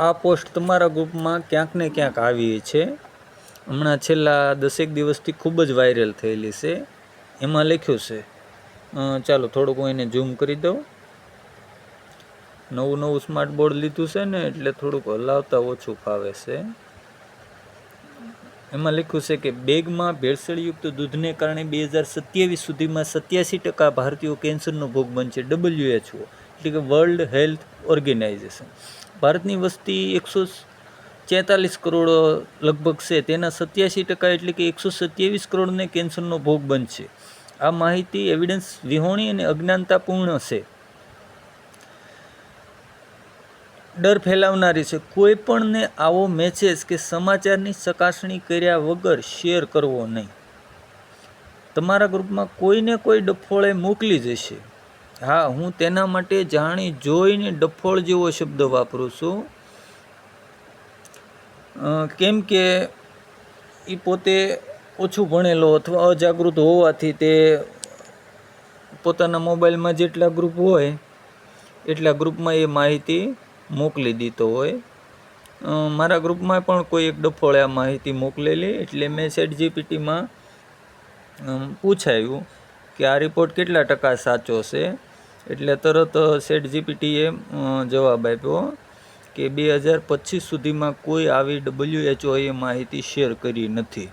આ પોસ્ટ તમારા ગ્રુપમાં ક્યાંક ને ક્યાંક આવી છે. હમણાં છેલ્લા દસેક દિવસથી ખૂબ જ વાયરલ થયેલી છે. એમાં લખ્યું છે. ચાલો થોડુંક હું એને ઝૂમ કરી દઉં. નવું નવું સ્માર્ટ બોર્ડ લીધું છે ને, એટલે થોડુંક હલાવતા ઓછું ફાવે છે. એમાં લખ્યું છે કે બેગમાં ભેળસેળયુક્ત દૂધને કારણે બે હજાર સત્યાવીસ સુધીમાં સત્યાસી ટકા ભારતીયો કેન્સરનો ભોગ બનશે. ડબલ્યુએચઓ એટલે કે વર્લ્ડ હેલ્થ ઓર્ગેનાઇઝેશન. ભારતની વસ્તી એકસો ચેતાલીસ કરોડ લગભગ છે. તેના સત્યાસી ટકા એટલે કે એકસો સત્યાવીસ કરોડને કેન્સરનો ભોગ બનશે. આ માહિતી એવિડન્સ વિહોણી અને અજ્ઞાનતાપૂર્ણ છે. ડર ફેલાવનારી છે. કોઈ પણને આવો મેસેજ કે સમાચારની ચકાસણી કર્યા વગર શેર કરવો નહીં. તમારા ગ્રુપમાં કોઈને કોઈ ડફોળે મોકલી જશે હા, હું તેના માટે જાણી જોઈને ડફોળ જેવો શબ્દ વાપરું છું. કેમ કે એ પોતે ઓછું ભણેલો અથવા અજાગૃત હોવાથી તે પોતાના મોબાઈલમાં જેટલા ગ્રુપ હોય, એટલા ગ્રુપમાં એ માહિતી મોકલી દીધો હોય. મારા ગ્રુપમાં પણ કોઈ એક ડફોળે આ માહિતી મોકલેલી એટલે મેં સેટ જીપીટીમાં પૂછાયું કે આ રિપોર્ટ કેટલા ટકા સાચો છે? એટલે તરત સેટ જીપીટીએ જવાબ આપ્યો કે બે હજાર પચીસ સુધીમાં કોઈ આવી ડબલ્યુએચઓએ માહિતી શેર કરી નથી.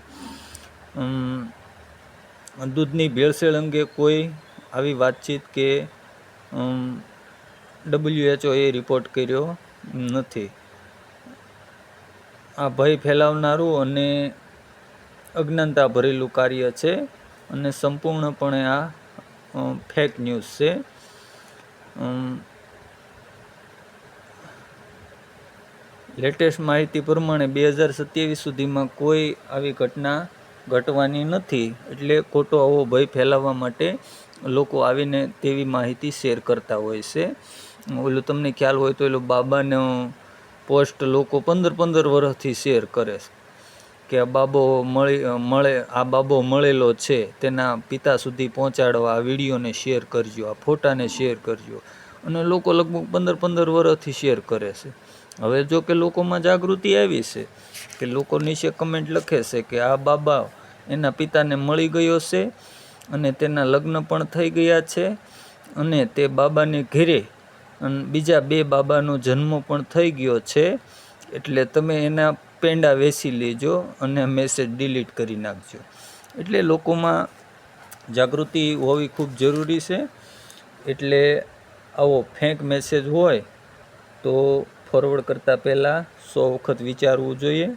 દૂધની ભેળસેળ અંગે કોઈ આવી વાતચીત કે ડબલ્યુએચઓએ રિપોર્ટ કર્યો નથી. આ ભય ફેલાવનારું અને અજ્ઞાનતા ભરેલું કાર્ય છે અને સંપૂર્ણપણે આ ફેક ન્યૂઝ છે. લેટેસ્ટ માહિતી પ્રમાણે બે હજાર સત્યાવીસ સુધીમાં કોઈ આવી ઘટના ઘટવાની નથી. એટલે ખોટો આવો ભય ફેલાવવા માટે લોકો આવીને તેવી માહિતી શેર કરતા હોય છે. ઓલું તમને ખ્યાલ હોય તો એલો બાબાનો પોસ્ટ લોકો પંદર પંદર વર્ષથી શેર કરે છે. કે આ બાબો મળી મળે, આ બાબો મળેલો છે, તેના પિતા સુધી પહોંચાડવા આ વિડીયોને શેર કરજો, આ ફોટાને શેર કરજો. અને લોકો લગભગ પંદર પંદર વર્ષથી શેર કરે છે. હવે જો કે લોકોમાં જાગૃતિ આવી છે, કે લોકો નીચે કમેન્ટ લખે છે કે આ બાબા એના પિતાને મળી ગયો છે અને તેના લગ્ન પણ થઈ ગયા છે અને તે બાબાને ઘેરે અને બીજા બે બાબાનો જન્મ પણ થઈ ગયો છે. એટલે તમે એના પેંડા વેચી લેજો અને મેસેજ ડિલીટ કરી નાખજો. એટલે લોકોમાં જાગૃતિ હોવી ખૂબ જરૂરી છે. એટલે આવો ફેંક મેસેજ હોય તો ફોરવર્ડ કરતાં પહેલાં સો વખત વિચારવું જોઈએ.